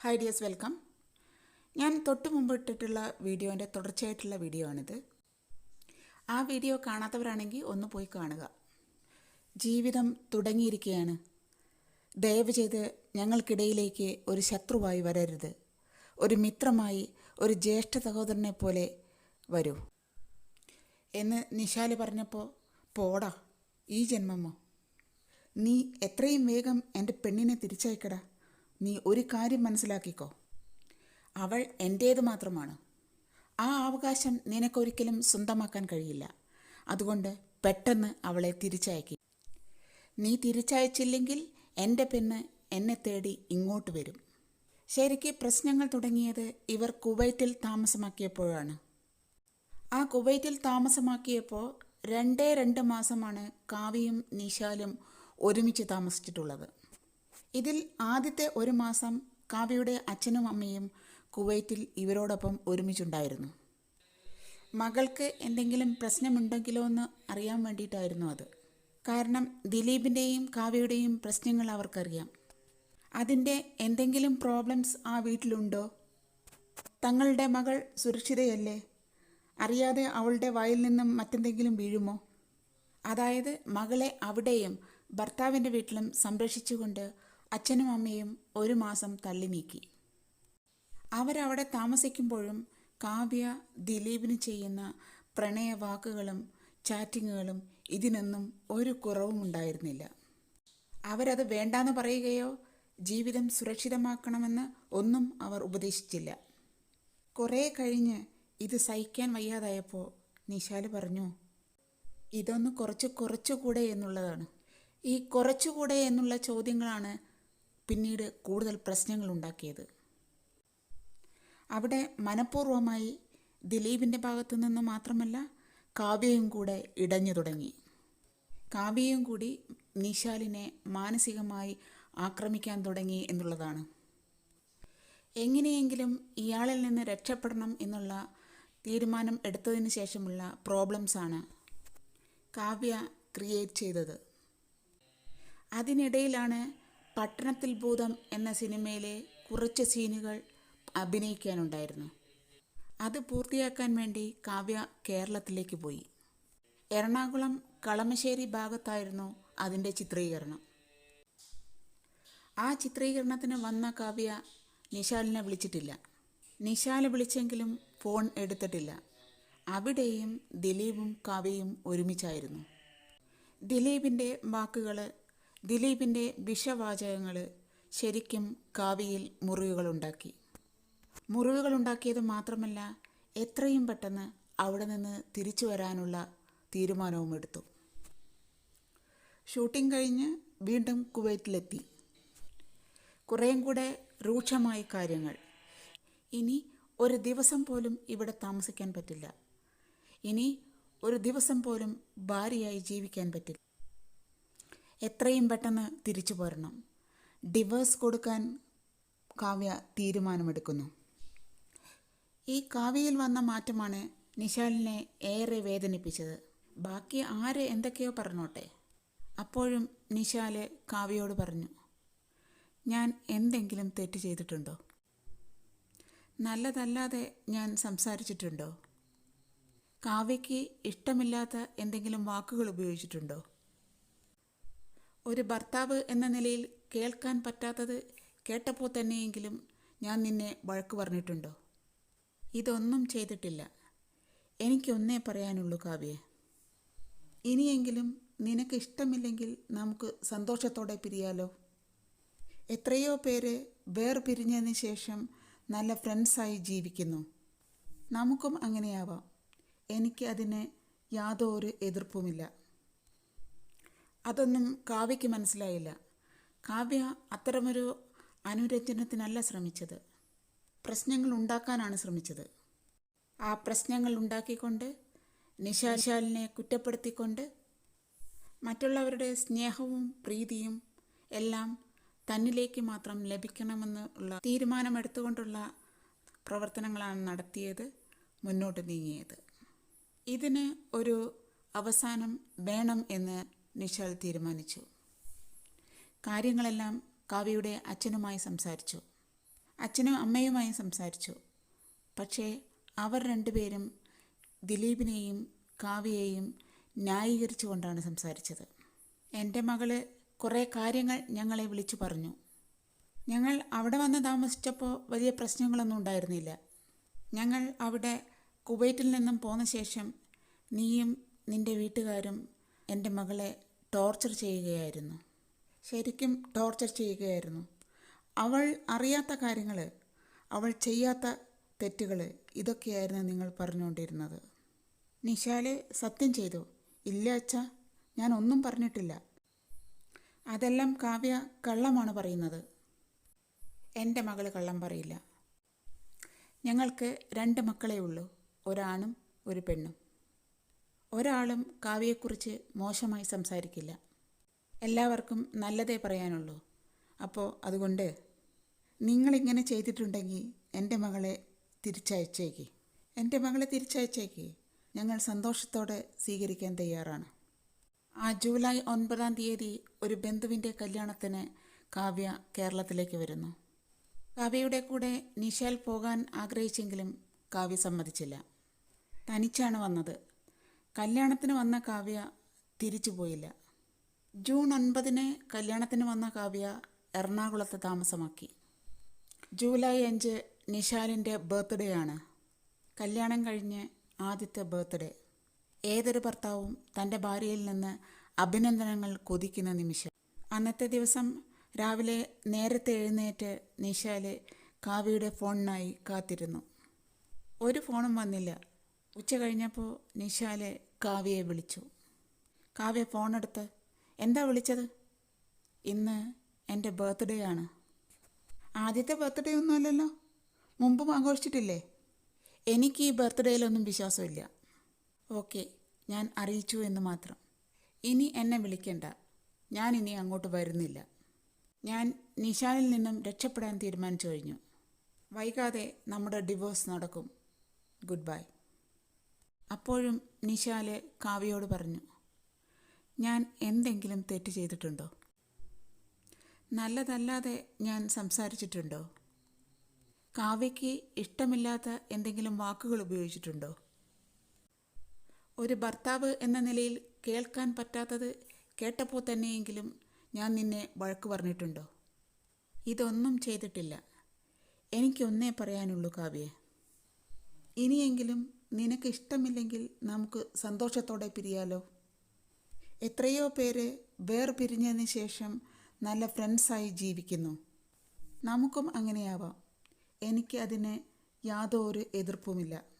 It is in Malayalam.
ഹായ് ഡിയേഴ്സ് വെൽക്കം ഞാൻ തൊട്ട് മുമ്പ് ഇട്ടിട്ടുള്ള വീഡിയോന്റെ തുടർച്ചയായിട്ടുള്ള വീഡിയോ ആണിത്. ആ വീഡിയോ കാണാത്തവരാണെങ്കിൽ ഒന്ന് പോയി കാണുക. ജീവിതം തുടങ്ങിയിരിക്കുകയാണ്. ദയവ് ചെയ്ത് ഞങ്ങൾക്കിടയിലേക്ക് ഒരു ശത്രുവായി വരരുത്. ഒരു മിത്രമായി ഒരു ജ്യേഷ്ഠ സഹോദരനെ പോലെ വരൂ. എന്ന് നിശാൽ പറഞ്ഞപ്പോൾ പോടാ ഈ ജന്മമോ? നീ എത്രയും വേഗം എന്റെ പെണ്ണിനെ തിരിച്ചയക്കടാ. നീ ഒരു കാര്യം മനസ്സിലാക്കിക്കോ. അവൾ എന്റേത് മാത്രമാണ്. ആ അവകാശം നിനക്കൊരിക്കലും സ്വന്തമാക്കാൻ കഴിയില്ല. അതുകൊണ്ട് പെട്ടെന്ന് അവളെ തിരിച്ചയക്കി. നീ തിരിച്ചയച്ചില്ലെങ്കിൽ എന്റെ പെണ്ണ് എന്നെ തേടി ഇങ്ങോട്ട് വരും. ശരിക്ക് പ്രശ്നങ്ങൾ തുടങ്ങിയത് ഇവർ കുവൈറ്റിൽ താമസമാക്കിയപ്പോഴാണ്. ആ കുവൈറ്റിൽ താമസമാക്കിയപ്പോൾ രണ്ടേ രണ്ട് മാസമാണ് കാവ്യയും നിശാലും ഒരുമിച്ച് താമസിച്ചിട്ടുള്ളത്. ഇതിൽ ആദ്യത്തെ ഒരു മാസം കാവ്യയുടെ അച്ഛനും അമ്മയും കുവൈറ്റിൽ ഇവരോടൊപ്പം ഒരുമിച്ചുണ്ടായിരുന്നു. മകൾക്ക് എന്തെങ്കിലും പ്രശ്നമുണ്ടെങ്കിലോ എന്ന് അറിയാൻ വേണ്ടിയിട്ടായിരുന്നു അത്. കാരണം ദിലീപിന്റെയും കാവ്യയുടെയും പ്രശ്നങ്ങൾ അവർക്കറിയാം. അതിന്റെ എന്തെങ്കിലും പ്രോബ്ലംസ് ആ വീട്ടിലുണ്ടോ? തങ്ങളുടെ മകൾ സുരക്ഷിതയല്ലേ? അറിയാതെ അവളുടെ വായിൽ നിന്നും മറ്റെന്തെങ്കിലും വീഴുമോ? അതായത് മകളെ അവിടെയും ഭർത്താവിന്റെ വീട്ടിലും സംരക്ഷിച്ചുകൊണ്ട് അച്ഛനും അമ്മയും ഒരു മാസം തള്ളി നീക്കി. അവരവിടെ താമസിക്കുമ്പോഴും കാവ്യ ദിലീപിന് ചെയ്യുന്ന പ്രണയ വാക്കുകളും ചാറ്റിങ്ങുകളും ഇതിനൊന്നും ഒരു കുറവും ഉണ്ടായിരുന്നില്ല. അവരത് വേണ്ടാന്ന് പറയുകയോ ജീവിതം സുരക്ഷിതമാക്കണമെന്ന് ഒന്നും അവർ ഉപദേശിച്ചില്ല. കുറേ കഴിഞ്ഞ് ഇത് സഹിക്കാൻ വയ്യാതായപ്പോൾ നിശാൽ പറഞ്ഞു ഇതൊന്ന് കുറച്ച് കുറച്ചുകൂടെ എന്നുള്ളതാണ്. ഈ കുറച്ചുകൂടെ എന്നുള്ള ചോദ്യങ്ങളാണ് പിന്നീട് കൂടുതൽ പ്രശ്നങ്ങൾ ഉണ്ടാക്കിയത്. അവിടെ മനഃപൂർവമായി ദിലീപിന്റെ ഭാഗത്തു നിന്ന് മാത്രമല്ല കാവ്യയും കൂടെ ഇടഞ്ഞു തുടങ്ങി. കാവ്യയും കൂടി നിശാലിനെ മാനസികമായി ആക്രമിക്കാൻ തുടങ്ങി എന്നുള്ളതാണ്. എങ്ങനെയെങ്കിലും ഇയാളിൽ നിന്ന് രക്ഷപ്പെടണം എന്നുള്ള തീരുമാനം എടുത്തതിന് ശേഷമുള്ള പ്രോബ്ലംസാണ് കാവ്യ ക്രിയേറ്റ് ചെയ്തത്. അതിനിടയിലാണ് പട്ടണത്തിൽ ഭൂതം എന്ന സിനിമയിലെ കുറച്ച് സീനുകൾ അഭിനയിക്കാനുണ്ടായിരുന്നു. അത് പൂർത്തിയാക്കാൻ വേണ്ടി കാവ്യ കേരളത്തിലേക്ക് പോയി. എറണാകുളം കളമശ്ശേരി ഭാഗത്തായിരുന്നു അതിന്റെ ചിത്രീകരണം. ആ ചിത്രീകരണത്തിന് വന്ന കാവ്യ നിശാലിനെ വിളിച്ചിട്ടില്ല. നിശാൽ വിളിച്ചെങ്കിലും ഫോൺ എടുത്തിട്ടില്ല. അവിടെയും ദിലീപും കാവ്യയും ഒരുമിച്ചായിരുന്നു. ദിലീപിന്റെ വാക്കുകൾ ദിലീപിന്റെ വിഷവാചകങ്ങൾ ശരിക്കും കാവ്യയിൽ മുറിവുകളുണ്ടാക്കി. മുറിവുകളുണ്ടാക്കിയത് മാത്രമല്ല എത്രയും പെട്ടെന്ന് അവിടെ നിന്ന് തിരിച്ചു വരാനുള്ള തീരുമാനവും എടുത്തു. ഷൂട്ടിംഗ് കഴിഞ്ഞ് വീണ്ടും കുവൈറ്റിലെത്തി. കുറേയും കൂടെ രൂക്ഷമായി കാര്യങ്ങൾ. ഇനി ഒരു ദിവസം പോലും ഇവിടെ താമസിക്കാൻ പറ്റില്ല. ഇനി ഒരു ദിവസം പോലും ഭാര്യയായി ജീവിക്കാൻ പറ്റില്ല. എത്രയും പെട്ടെന്ന് തിരിച്ചു പോരണം. ഡിവേഴ്സ് കൊടുക്കാൻ കാവ്യ തീരുമാനമെടുക്കുന്നു. ഈ കാവ്യയിൽ വന്ന മാറ്റമാണ് നിശാലിനെ ഏറെ വേദനിപ്പിച്ചത്. ബാക്കി ആര് എന്തൊക്കെയോ പറഞ്ഞോട്ടെ. അപ്പോഴും നിശാൽ കാവ്യയോട് പറഞ്ഞു ഞാൻ എന്തെങ്കിലും തെറ്റ് ചെയ്തിട്ടുണ്ടോ? നല്ലതല്ലാതെ ഞാൻ സംസാരിച്ചിട്ടുണ്ടോ? കാവ്യയ്ക്ക് ഇഷ്ടമില്ലാത്ത എന്തെങ്കിലും വാക്കുകൾ ഉപയോഗിച്ചിട്ടുണ്ടോ? ഒരു ഭർത്താവ് എന്ന നിലയിൽ കേൾക്കാൻ പറ്റാത്തത് കേട്ടപ്പോൾ തന്നെയെങ്കിലും ഞാൻ നിന്നെ വഴക്ക് പറഞ്ഞിട്ടുണ്ടോ? ഇതൊന്നും ചെയ്തിട്ടില്ല. എനിക്കൊന്നേ പറയാനുള്ളൂ കാവ്യ. ഇനിയെങ്കിലും നിനക്ക് ഇഷ്ടമില്ലെങ്കിൽ നമുക്ക് സന്തോഷത്തോടെ പിരിയാലോ. എത്രയോ പേര് വേർപിരിഞ്ഞതിന് ശേഷം നല്ല ഫ്രണ്ട്സായി ജീവിക്കുന്നു. നമുക്കും അങ്ങനെയാവാം. എനിക്ക് അതിന് യാതൊരു എതിർപ്പുമില്ല. അതൊന്നും കാവ്യയ്ക്ക് മനസ്സിലായില്ല. കാവ്യ അത്തരമൊരു അനുരഞ്ജനത്തിനല്ല ശ്രമിച്ചത്. പ്രശ്നങ്ങൾ ഉണ്ടാക്കാനാണ് ശ്രമിച്ചത്. ആ പ്രശ്നങ്ങൾ ഉണ്ടാക്കിക്കൊണ്ട് നിശാശാലിനെ കുറ്റപ്പെടുത്തിക്കൊണ്ട് മറ്റുള്ളവരുടെ സ്നേഹവും പ്രീതിയും എല്ലാം തന്നിലേക്ക് മാത്രം ലഭിക്കണമെന്ന് ഉള്ള തീരുമാനമെടുത്തുകൊണ്ടുള്ള പ്രവർത്തനങ്ങളാണ് നടത്തിയത് മുന്നോട്ട് നീങ്ങിയത്. ഇതിന് ഒരു അവസാനം വേണം എന്ന് നിഷാൽ തീരുമാനിച്ചു. കാര്യങ്ങളെല്ലാം കാവ്യയുടെ അച്ഛനുമായി സംസാരിച്ചു. അച്ഛനും അമ്മയുമായി സംസാരിച്ചു. പക്ഷേ അവർ രണ്ടുപേരും ദിലീപിനെയും കാവ്യയെയും ന്യായീകരിച്ചുകൊണ്ടാണ് സംസാരിച്ചത്. എന്റെ മകൾ കുറേ കാര്യങ്ങൾ ഞങ്ങളെ വിളിച്ചു പറഞ്ഞു. ഞങ്ങൾ അവിടെ വന്ന് താമസിച്ചപ്പോൾ വലിയ പ്രശ്നങ്ങളൊന്നും ഉണ്ടായിരുന്നില്ല. ഞങ്ങൾ അവിടെ കുവൈറ്റിൽ നിന്നും പോന്ന ശേഷം നീയും നിന്റെ വീട്ടുകാരും എന്റെ മകളെ ടോർച്ചർ ചെയ്യുകയായിരുന്നു. ശരിക്കും ടോർച്ചർ ചെയ്യുകയായിരുന്നു. അവൾ അറിയാത്ത കാര്യങ്ങൾ അവൾ ചെയ്യാത്ത തെറ്റുകൾ ഇതൊക്കെയായിരുന്നു നിങ്ങൾ പറഞ്ഞുകൊണ്ടിരുന്നത്. നിശാൽ സത്യം ചെയ്തു ഇല്ല അച്ഛ ഞാൻ ഒന്നും പറഞ്ഞിട്ടില്ല. അതെല്ലാം കാവ്യ കള്ളമാണ് പറയുന്നത്. എന്റെ മകൾ കള്ളം പറയില്ല. ഞങ്ങൾക്ക് രണ്ട് മക്കളേ ഉള്ളൂ ഒരാണും ഒരു പെണ്ണും. ഒരാളും കാവ്യയെക്കുറിച്ച് മോശമായി സംസാരിക്കില്ല. എല്ലാവർക്കും നല്ലതേ പറയാനുള്ളൂ. അപ്പോൾ അതുകൊണ്ട് നിങ്ങളിങ്ങനെ ചെയ്തിട്ടുണ്ടെങ്കിൽ എന്റെ മകളെ തിരിച്ചയച്ചേക്ക്. എന്റെ മകളെ തിരിച്ചയച്ചേക്ക്. ഞങ്ങൾ സന്തോഷത്തോടെ സ്വീകരിക്കാൻ തയ്യാറാണ്. ആ ജൂലൈ ഒൻപതാം തീയതി ഒരു ബന്ധുവിന്റെ കല്യാണത്തിന് കാവ്യ കേരളത്തിലേക്ക് വരുന്നു. കാവ്യയുടെ കൂടെ നിഷാൽ പോകാൻ ആഗ്രഹിച്ചെങ്കിലും കാവ്യ സമ്മതിച്ചില്ല. തനിച്ചാണ് വന്നത്. കല്യാണത്തിന് വന്ന കാവ്യ തിരിച്ചു പോയില്ല. ജൂൺ ഒൻപതിന് കല്യാണത്തിന് വന്ന കാവ്യ എറണാകുളത്ത് താമസമാക്കി. ജൂലൈ അഞ്ച് നിഷാലിന്റെ ബർത്ത്ഡേ ആണ്. കല്യാണം കഴിഞ്ഞ് ആദ്യത്തെ ബർത്ത്ഡേ. ഏതൊരു ഭർത്താവും തന്റെ ഭാര്യയിൽ നിന്ന് അഭിനന്ദനങ്ങൾ കൊതിക്കുന്ന നിമിഷം. അന്നത്തെ ദിവസം രാവിലെ നേരത്തെ എഴുന്നേറ്റ് നിഷാൽ കാവ്യയുടെ ഫോണിനായി കാത്തിരുന്നു. ഒരു ഫോണും വന്നില്ല. ഉച്ച കഴിഞ്ഞപ്പോൾ നിഷാൽ കാവ്യയെ വിളിച്ചു. കാവ്യ ഫോണെടുത്ത്. എന്താ വിളിച്ചത്? ഇന്ന് എന്റെ ബർത്ത്ഡേ ആണ്. ആദ്യത്തെ ബർത്ത്ഡേ ഒന്നുമല്ലല്ലോ മുമ്പും ആഘോഷിച്ചിട്ടില്ലേ? എനിക്ക് ഈ ബർത്ത്ഡേയിലൊന്നും വിശ്വാസമില്ല. ഓക്കെ ഞാൻ അറിയിച്ചു എന്ന് മാത്രം. ഇനി എന്നെ വിളിക്കണ്ട. ഞാൻ ഇനി അങ്ങോട്ട് വരുന്നില്ല. ഞാൻ നിഷാനിൽ നിന്നും രക്ഷപ്പെടാൻ തീരുമാനിച്ചു കഴിഞ്ഞു. വൈകാതെ നമ്മുടെ ഡിവോഴ്സ് നടക്കും. Good bye. അപ്പോഴും നിശാലെ കാവ്യയോട് പറഞ്ഞു ഞാൻ എന്തെങ്കിലും തെറ്റ് ചെയ്തിട്ടുണ്ടോ? നല്ലതല്ലാതെ ഞാൻ സംസാരിച്ചിട്ടുണ്ടോ? കാവ്യയ്ക്ക് ഇഷ്ടമില്ലാത്ത എന്തെങ്കിലും വാക്കുകൾ ഉപയോഗിച്ചിട്ടുണ്ടോ? ഒരു ഭർത്താവ് എന്ന നിലയിൽ കേൾക്കാൻ പറ്റാത്തത് കേട്ടപ്പോൾ തന്നെയെങ്കിലും ഞാൻ നിന്നെ വഴക്ക് പറഞ്ഞിട്ടുണ്ടോ? ഇതൊന്നും ചെയ്തിട്ടില്ല. എനിക്കൊന്നേ പറയാനുള്ളൂ കാവ്യെ. ഇനിയെങ്കിലും നിനക്ക് ഇഷ്ടമില്ലെങ്കിൽ നമുക്ക് സന്തോഷത്തോടെ പിരിയാലോ? എത്രയോ പേര് വേർപിരിഞ്ഞതിന് ശേഷം നല്ല ഫ്രണ്ട്സായി ജീവിക്കുന്നു. നമുക്കും അങ്ങനെയാവാം. എനിക്ക് അതിന് യാതൊരു എതിർപ്പുമില്ല.